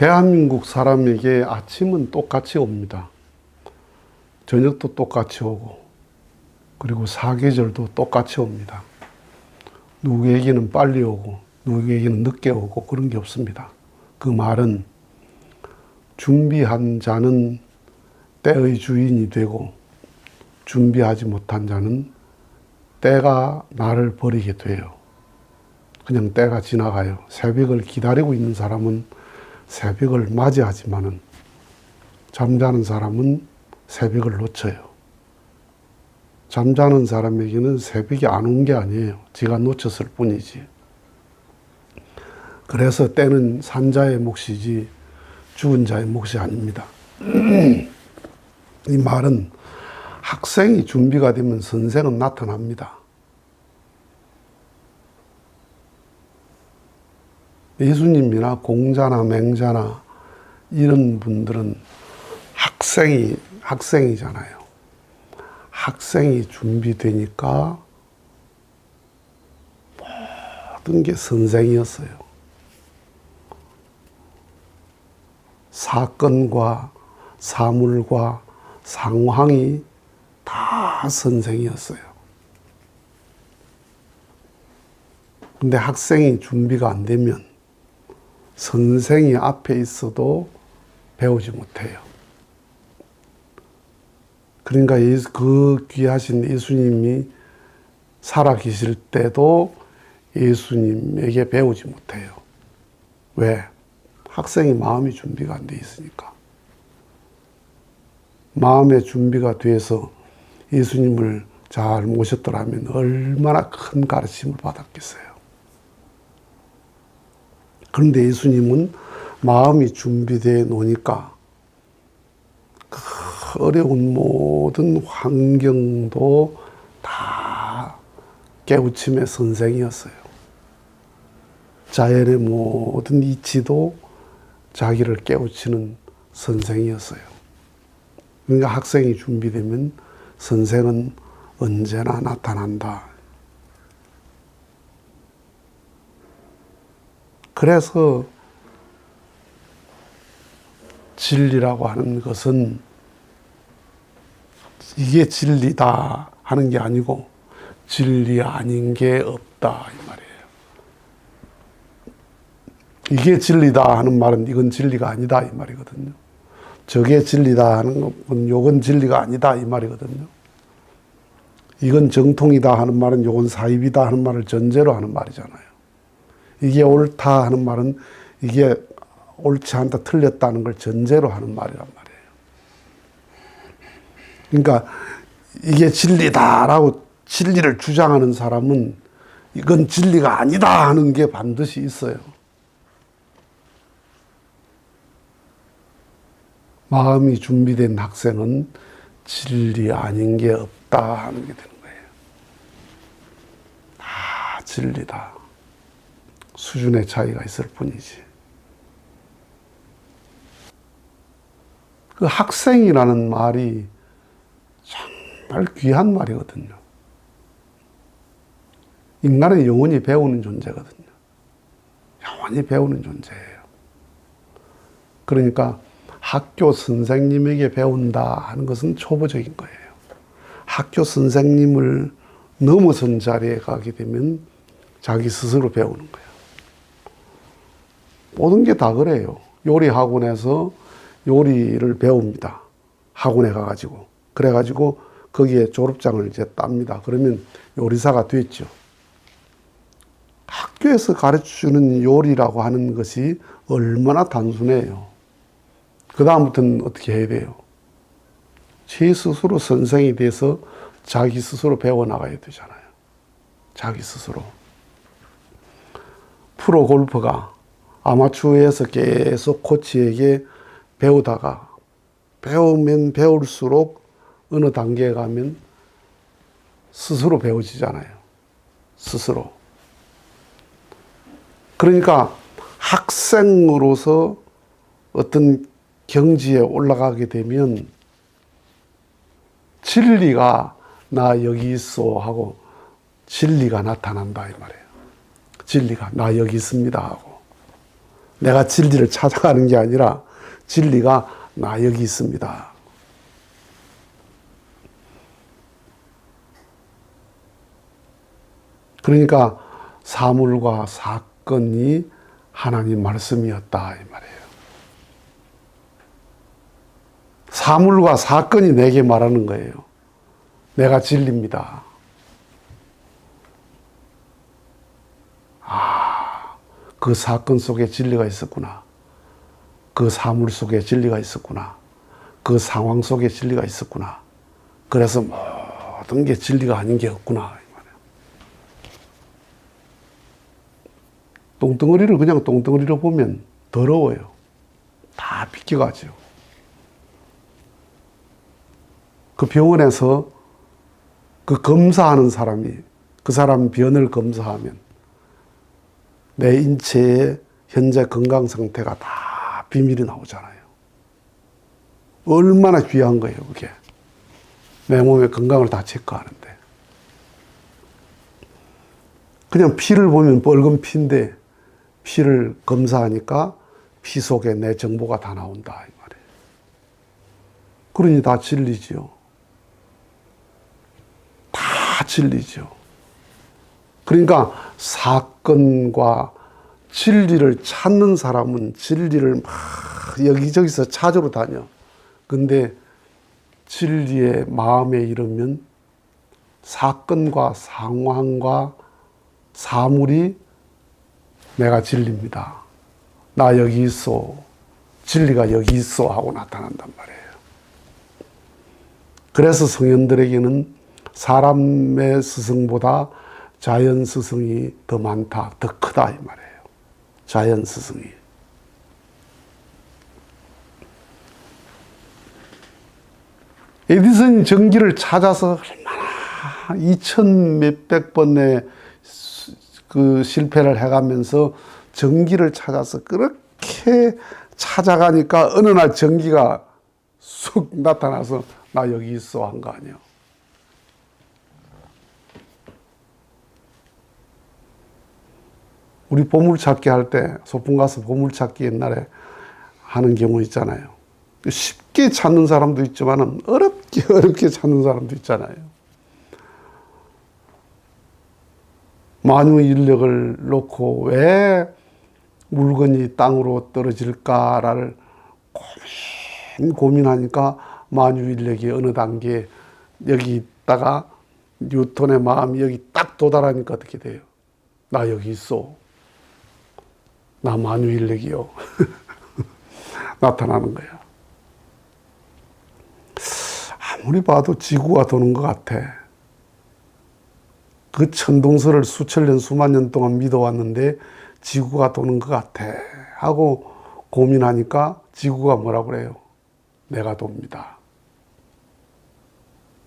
대한민국 사람에게 아침은 똑같이 옵니다. 저녁도 똑같이 오고, 그리고 사계절도 똑같이 옵니다. 누구에게는 빨리 오고, 누구에게는 늦게 오고, 그런 게 없습니다. 그 말은 준비한 자는 때의 주인이 되고, 준비하지 못한 자는 때가 나를 버리게 돼요. 그냥 때가 지나가요. 새벽을 기다리고 있는 사람은 새벽을 맞이하지만은 잠자는 사람은 새벽을 놓쳐요. 잠자는 사람에게는 새벽이 안 온 게 아니에요. 지가 놓쳤을 뿐이지. 그래서 때는 산자의 몫이지 죽은 자의 몫이 아닙니다. 이 말은 학생이 준비가 되면 선생은 나타납니다. 예수님이나 공자나 맹자나 이런 분들은 학생이 학생이잖아요. 학생이 준비되니까 모든 게 선생이었어요. 사건과 사물과 상황이 다 선생이었어요. 근데 학생이 준비가 안 되면 선생이 앞에 있어도 배우지 못해요. 그러니까 그 귀하신 예수님이 살아 계실 때도 예수님에게 배우지 못해요. 왜? 학생이 마음이 준비가 안 돼 있으니까. 마음의 준비가 돼서 예수님을 잘 모셨더라면 얼마나 큰 가르침을 받았겠어요. 그런데 예수님은 마음이 준비되어 노니까 그 어려운 모든 환경도 다 깨우침의 선생이었어요. 자연의 모든 이치도 자기를 깨우치는 선생이었어요. 그러니까 학생이 준비되면 선생은 언제나 나타난다. 그래서 진리라고 하는 것은 이게 진리다 하는 게 아니고 진리 아닌 게 없다 이 말이에요. 이게 진리다 하는 말은 이건 진리가 아니다 이 말이거든요. 저게 진리다 하는 건 요건 진리가 아니다 이 말이거든요. 이건 정통이다 하는 말은 요건 사입이다 하는 말을 전제로 하는 말이잖아요. 이게 옳다 하는 말은 이게 옳지 않다 틀렸다는 걸 전제로 하는 말이란 말이에요. 그러니까 이게 진리다라고 진리를 주장하는 사람은 이건 진리가 아니다 하는 게 반드시 있어요. 마음이 준비된 학생은 진리 아닌 게 없다 하는 게 되는 거예요. 다 진리다. 수준의 차이가 있을 뿐이지. 그 학생이라는 말이 정말 귀한 말이거든요. 인간은 영원히 배우는 존재거든요. 영원히 배우는 존재예요. 그러니까 학교 선생님에게 배운다 하는 것은 초보적인 거예요. 학교 선생님을 넘어선 자리에 가게 되면 자기 스스로 배우는 거예요. 모든 게 다 그래요. 요리 학원에서 요리를 배웁니다. 학원에 가가지고. 그래가지고 거기에 졸업장을 이제 땁니다. 그러면 요리사가 됐죠. 학교에서 가르쳐 주는 요리라고 하는 것이 얼마나 단순해요. 그다음부터는 어떻게 해야 돼요? 제 스스로 선생이 돼서 자기 스스로 배워나가야 되잖아요. 자기 스스로. 프로 골퍼가 아마추어에서 계속 코치에게 배우다가 배우면 배울수록 어느 단계에 가면 스스로 배워지잖아요. 스스로. 그러니까 학생으로서 어떤 경지에 올라가게 되면 진리가 나 여기 있어 하고 진리가 나타난다 이 말이에요. 진리가 나 여기 있습니다 하고 내가 진리를 찾아가는 게 아니라 진리가 나 여기 있습니다. 그러니까 사물과 사건이 하나님 말씀이었다 이 말이에요. 사물과 사건이 내게 말하는 거예요. 내가 진리입니다. 그 사건 속에 진리가 있었구나. 그 사물 속에 진리가 있었구나. 그 상황 속에 진리가 있었구나. 그래서 모든 게 진리가 아닌 게 없구나. 똥덩어리를 그냥 똥덩어리로 보면 더러워요. 다 비껴가죠. 그 병원에서 그 검사하는 사람이 그 사람 변을 검사하면 내 인체의 현재 건강 상태가 다 비밀이 나오잖아요. 얼마나 귀한 거예요, 그게. 내 몸의 건강을 다 체크하는데. 그냥 피를 보면 빨간 피인데 피를 검사하니까 피 속에 내 정보가 다 나온다, 이 말이에요. 그러니 다 진리지요. 다 진리죠. 그러니까 사건과 진리를 찾는 사람은 진리를 막 여기저기서 찾으러 다녀. 근데 진리의 마음에 이르면 사건과 상황과 사물이 내가 진리입니다. 나 여기 있어. 진리가 여기 있어 하고 나타난단 말이에요. 그래서 성현들에게는 사람의 스승보다 자연 스승이 더 많다, 더 크다 이 말이에요. 자연 스승이. 에디슨이 전기를 찾아서 얼마나 2천 몇백 번의 수- 그 실패를 해가면서 전기를 찾아서 그렇게 찾아가니까 어느 날 전기가 쑥 나타나서 나 여기 있어 한 거 아니에 우리 보물찾기 할 때 소풍 가서 보물찾기 옛날에 하는 경우 있잖아요. 쉽게 찾는 사람도 있지만은 어렵게 어렵게 찾는 사람도 있잖아요. 만유 인력을 놓고 왜 물건이 땅으로 떨어질까를 고민 고민하니까 만유 인력이 어느 단계 여기 있다가 뉴턴의 마음이 여기 딱 도달하니까 어떻게 돼요? 나 여기 있어. 나 만유 인력이요. 나타나는 거야. 아무리 봐도 지구가 도는 것 같아. 그 천동설을 수천 년, 수만 년 동안 믿어왔는데 지구가 도는 것 같아. 하고 고민하니까 지구가 뭐라고 그래요? 내가 돕니다.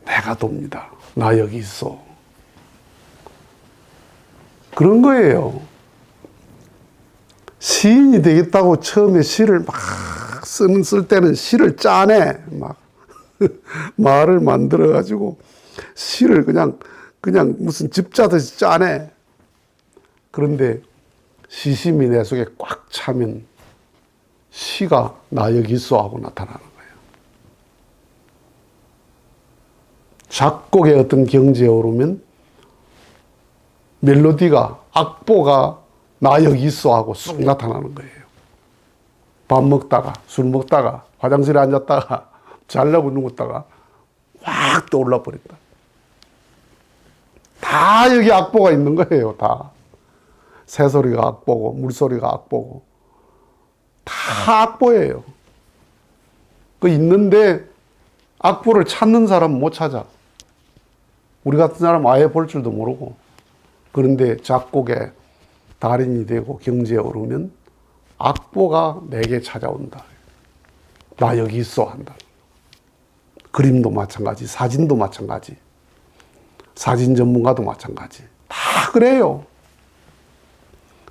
내가 돕니다. 나 여기 있어. 그런 거예요. 시인이 되겠다고 처음에 시를 막 쓰는 쓸 때는 시를 짜내 막 말을 만들어 가지고 시를 그냥 그냥 무슨 집 짜듯이 짜내 그런데 시심이 내 속에 꽉 차면 시가 나 여기 있어 하고 나타나는 거예요. 작곡의 어떤 경지에 오르면 멜로디가 악보가 나 여기 있어 하고 쑥 나타나는 거예요. 밥 먹다가 술 먹다가 화장실에 앉았다가 잘라고 누웠다가 확 떠올라 버린다. 다 여기 악보가 있는 거예요. 다 새소리가 악보고 물소리가 악보고 다 악보예요. 그 있는데 악보를 찾는 사람은 못 찾아. 우리 같은 사람 아예 볼 줄도 모르고 그런데 작곡에 달인이 되고 경제에 오르면 악보가 내게 찾아온다. 나 여기 있어 한다. 그림도 마찬가지, 사진도 마찬가지, 사진 전문가도 마찬가지. 다 그래요.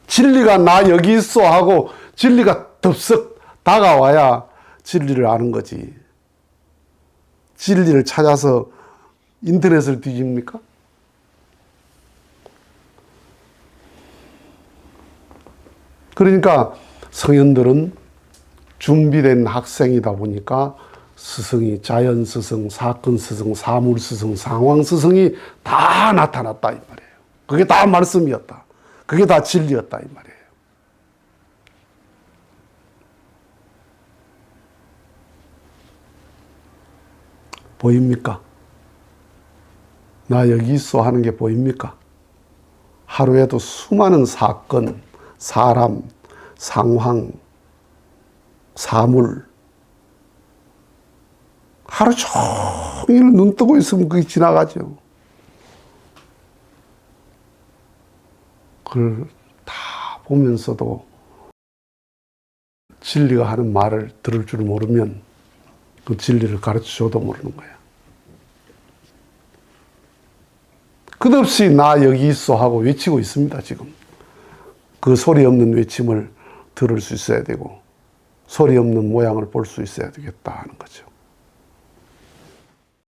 진리가 나 여기 있어 하고 진리가 덥석 다가와야 진리를 아는 거지. 진리를 찾아서 인터넷을 뒤집니까? 그러니까 성현들은 준비된 학생이다 보니까 스승이 자연 스승, 사건 스승, 사물 스승, 상황 스승이 다 나타났다 이 말이에요. 그게 다 말씀이었다. 그게 다 진리였다 이 말이에요. 보입니까? 나 여기 있어 하는 게 보입니까? 하루에도 수많은 사건, 사람, 상황, 사물, 하루 종일 눈 뜨고 있으면 그게 지나가죠. 그걸 다 보면서도 진리가 하는 말을 들을 줄 모르면 그 진리를 가르쳐 줘도 모르는 거야. 끝없이 나 여기 있어 하고 외치고 있습니다, 지금. 그 소리 없는 외침을 들을 수 있어야 되고, 소리 없는 모양을 볼 수 있어야 되겠다 하는 거죠.